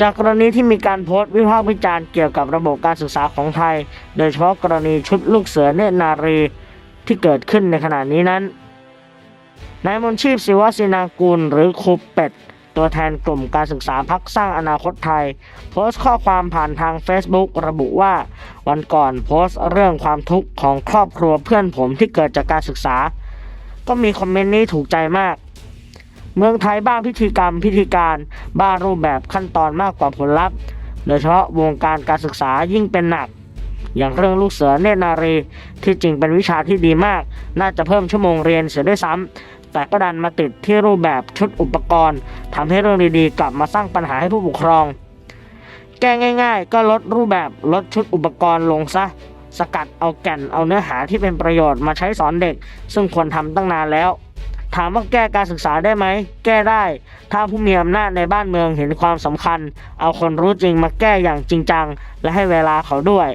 จากกรณีที่มีการโพสต์วิพากษ์วิจารณ์เกี่ยวกับระบบการศึกษาของไทย โดยเฉพาะกรณีชุดลูกเสือเนตรนารีที่เกิดขึ้นในขณะนี้นั้น นายมนชีพศิวศินากุลหรือครูเป็ด ตัวแทนกลุ่มการศึกษาพักสร้างอนาคตไทย โพสต์ข้อความผ่านทาง Facebook ระบุว่า วันก่อนโพสต์เรื่องความทุกข์ของครอบครัวเพื่อนผมที่เกิดจากการศึกษา ก็มีคอมเมนต์นี้ถูกใจมาก เมืองไทยบ้างพิธีกรรมพิธีการบ้างรูปแบบขั้นตอนมากกว่าผลลัพธ์ โดยเฉพาะวงการการศึกษายิ่งเป็นหนัก อย่างเรื่องลูกเสือเนตรนารีที่จริงเป็นวิชาที่ดีมาก น่าจะเพิ่มชั่วโมงเรียนเสียด้วยซ้ำแต่ก็ดันมาติดที่รูปแบบชุดอุปกรณ์ทำให้เรื่องดีๆ กลับมาสร้างปัญหาให้ผู้ปกครอง แก้ง่าย ๆ ก็ลดรูปแบบลดชุดอุปกรณ์ลงซะสกัดเอาแก่นเอาเนื้อหาที่เป็นประโยชน์มาใช้สอนเด็ก ซึ่งควรทำตั้งนานแล้ว ถามว่าแก้การศึกษาได้ไหม แก้ได้ ถ้าผู้มีอำนาจในบ้านเมืองเห็นความสำคัญ เอาคนรู้จริงมาแก้อย่างจริงจัง และให้เวลาเขาด้วย